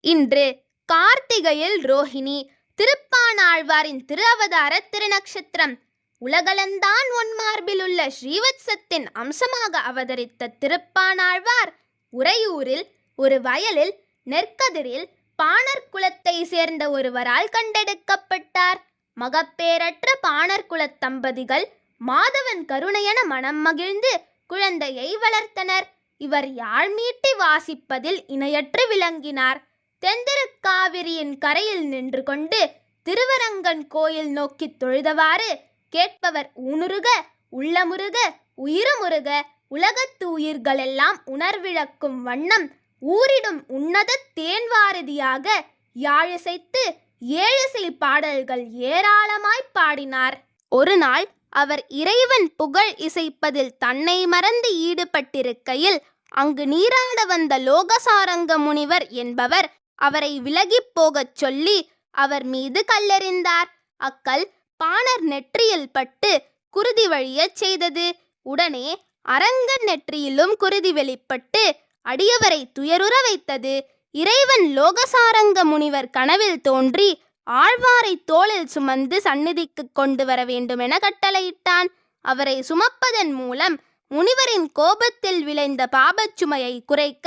இன்று கார்த்திகையில் ரோஹிணி திருப்பானாழ்வாரின் திருஅவதார திருநக்ஷத்திரம். உலகளந்தான் ஒன்மார்பிலுள்ள ஸ்ரீவத்சத்தின் அம்சமாக அவதரித்த திருப்பானாழ்வார் உறையூரில் ஒரு வயலில் நெற்கதிரில் பாணர் குலத்தை சேர்ந்த ஒருவரால் கண்டெடுக்கப்பட்டார். மகப்பேரற்ற பாணர் குலத் தம்பதிகள் மாதவன் கருணையென மனம் மகிழ்ந்து குழந்தையை வளர்த்தனர். இவர் யாழ்மீட்டி வாசிப்பதில் இணையற்று விளங்கினார். தெந்திருக்காவிரியின் கரையில் நின்று கொண்டு திருவரங்கன் கோயில் நோக்கித் தொழுதவாறு கேட்பவர் ஊனுருக உள்ளமுருக உயிருமுருக உலகத்து உயிர்களெல்லாம் உணர்விழக்கும் வண்ணம் ஊரிடும் உன்னத தேன்வாரதியாக யாழிசைத்து ஏழிசை பாடல்கள் ஏராளமாய் பாடினார். ஒரு நாள் அவர் இறைவன் புகழ் இசைப்பதில் தன்னை மறந்து ஈடுபட்டிருக்கையில் அங்கு நீராட வந்த லோகசாரங்க முனிவர் என்பவர் அவரை விலகிப் போகச் சொல்லி அவர் மீது கல்லெறிந்தார். அக்கல் பாணர் நெற்றியில் பட்டு குருதி வழியச் செய்தது. உடனே அரங்கன் நெற்றியிலும் குருதி வெளிப்பட்டு அடியவரை துயருற வைத்தது. இறைவன் லோகசாரங்க முனிவர் கனவில் தோன்றி ஆழ்வாரை தோளில் சுமந்து சந்நிதிக்கு கொண்டு வர வேண்டுமென கட்டளையிட்டான். அவரை சுமப்பதன் மூலம் முனிவரின் கோபத்தில் விளைந்த பாபச்சுமையை குறைக்க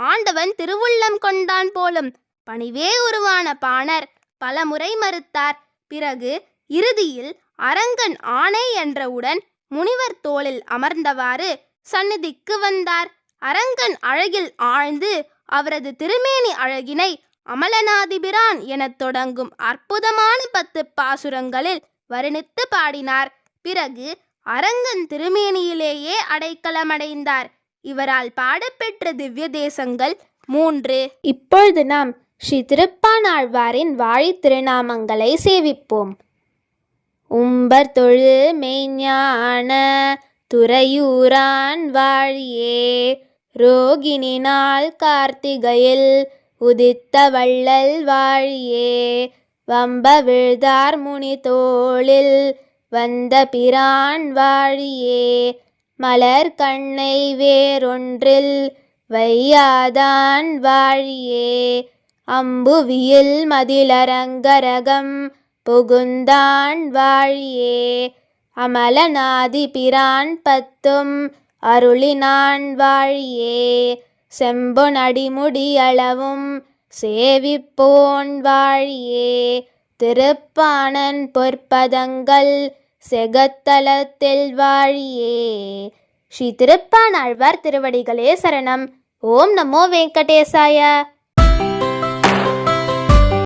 ஆண்டவன் திருவுள்ளம் கொண்டான் போலும். பணிவே உருவான பாணர் பலமுறை மறுத்தார். பிறகு இறுதியில் அரங்கன் ஆணை என்றவுடன் முனிவர் தோளில் அமர்ந்தவாறு சந்நிதிக்கு வந்தார். அரங்கன் அழகில் ஆழ்ந்து அவரது திருமேனி அழகினை அமலநாதிபிரான் எனத் தொடங்கும் அற்புதமான பத்து பாசுரங்களில் வருணித்து பாடினார். பிறகு அரங்கன் திருமேனியிலேயே அடைக்கலமடைந்தார். இவரால் பாடப்பெற்ற திவ்ய தேசங்கள் மூன்று. இப்பொழுது நாம் ஸ்ரீ திருப்பானாழ்வாரின் வாழி திருநாமங்களை சேவிப்போம். உம்பர் தொழு மெய்ஞான துறையூரான் வாழியே ரோகிணினால் கார்த்திகையில் உதித்த வள்ளல் வாழியே வம்ப விழுதார் முனி தோளில் வந்த பிரான் வாழியே மலர் கண்ணை வேறொன்றில் வையாதான் வாழியே. அம்புவியில் மதிலரங்கரகம் புகுந்தான் வாழியே. அமலநாதி பிரான் பத்தும் அருளினான் வாழியே. செம்பொன் அளவும் சேவிப்போன் வாழியே. திருப்பாணன் பொற்பதங்கள் செகத்தலத்தில் வாழியே. ஸ்ரீ திருப்பானாழ்வார் திருவடிகளே சரணம். ஓம் நமோ வெங்கடேசாய.